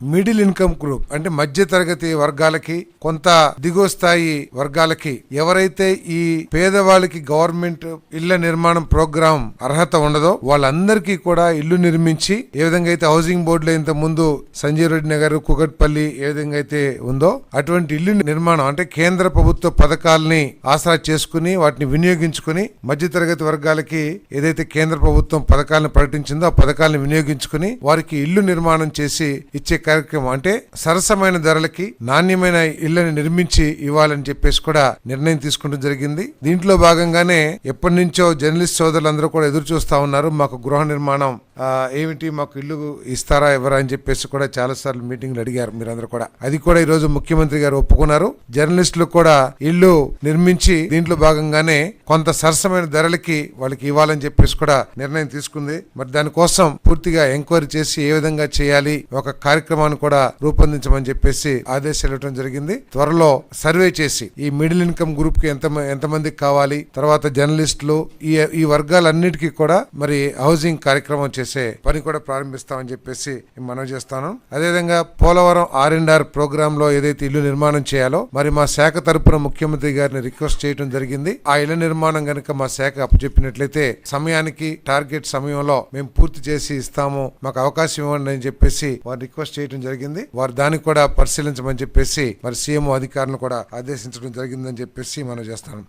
Middle income group అంటే మధ్య తరగతి వర్గాలకి కొంత దిగువ స్థాయి వర్గాలకి ఎవరైతే ఈ పేదవాళ్ళకి గవర్నమెంట్ ఇళ్ళ నిర్మాణం ప్రోగ్రాం అర్హత ఉండదో వాళ్ళందరికీ కూడా ఇల్లు నిర్మించి ఏ విధంగా అయితే హౌసింగ్ బోర్డులో ఇంత ముందు సంజయ్ రెడ్డి నగర్ కుకట్పల్లి ఏ విధంగా అయితే ఉందో అటువంటి ఇల్లు నిర్మాణం అంటే కేంద్ర ప్రభుత్వ పథకాలని ఆసరా చేసుకుని వాటిని వినియోగించుకుని మధ్యతరగతి వర్గాలకి ఏదైతే కేంద్ర ప్రభుత్వం పథకాలను ప్రకటించిందో ఆ పథకాలను వినియోగించుకుని వారికి ఇల్లు నిర్మాణం చేసి ఇచ్చే కార్యక్రమం అంటే సరసమైన ధరలకి నాణ్యమైన ఇళ్ళను నిర్మించి ఇవ్వాలని చెప్పేసి కూడా నిర్ణయం తీసుకుంటూ జరిగింది. దీంట్లో భాగంగానే ఎప్పటి నుంచో జర్నలిస్ట్ సోదరులందరూ కూడా ఎదురు చూస్తా ఉన్నారు. మాకు గృహ నిర్మాణం ఏమిటి మాకు ఇల్లు ఇస్తారా ఎవరా అని చెప్పేసి కూడా చాలా సార్లు మీటింగ్లు అడిగారు మీరందరూ కూడా. అది కూడా ఈ రోజు ముఖ్యమంత్రి గారు ఒప్పుకున్నారు. జర్నలిస్టులు కూడా ఇల్లు నిర్మించి దీంట్లో భాగంగానే కొంత సరసమైన ధరలకి వాళ్ళకి ఇవ్వాలని చెప్పేసి కూడా నిర్ణయం తీసుకుంది. మరి దానికోసం పూర్తిగా ఎంక్వైరీ చేసి ఏ విధంగా చేయాలి ఒక కార్యక్రమాన్ని కూడా రూపొందించమని చెప్పేసి ఆదేశాలు ఇవ్వడం జరిగింది. త్వరలో సర్వే చేసి ఈ మిడిల్ ఇన్కమ్ గ్రూప్కి ఎంత ఎంతమందికి కావాలి తర్వాత జర్నలిస్టులు ఈ ఈ వర్గాలన్నిటికీ కూడా మరి హౌసింగ్ కార్యక్రమం చేసి పని కూడా ప్రారంభిస్తామని చెప్పేసి మనవి చేస్తాను. అదేవిధంగా పోలవరం ఆర్ అండ్ ఆర్ ప్రోగ్రామ్లో ఏదైతే ఇల్లు నిర్మాణం చేయాలో మరి మా శాఖ తరపున ముఖ్యమంత్రి గారిని రిక్వెస్ట్ చేయడం జరిగింది. ఆ ఇళ్ళ నిర్మాణం కనుక మా శాఖ అప్పచెప్పినట్లయితే సమయానికి టార్గెట్ సమయంలో మేము పూర్తి చేసి ఇస్తాము. మాకు అవకాశం ఇవ్వండి అని చెప్పేసి వారు రిక్వెస్ట్ చేయడం జరిగింది. వారు దానికి కూడా పరిశీలించమని చెప్పేసి మరి సీఎం అధికారులను కూడా ఆదేశించడం జరిగిందని చెప్పేసి మనం చేస్తాను.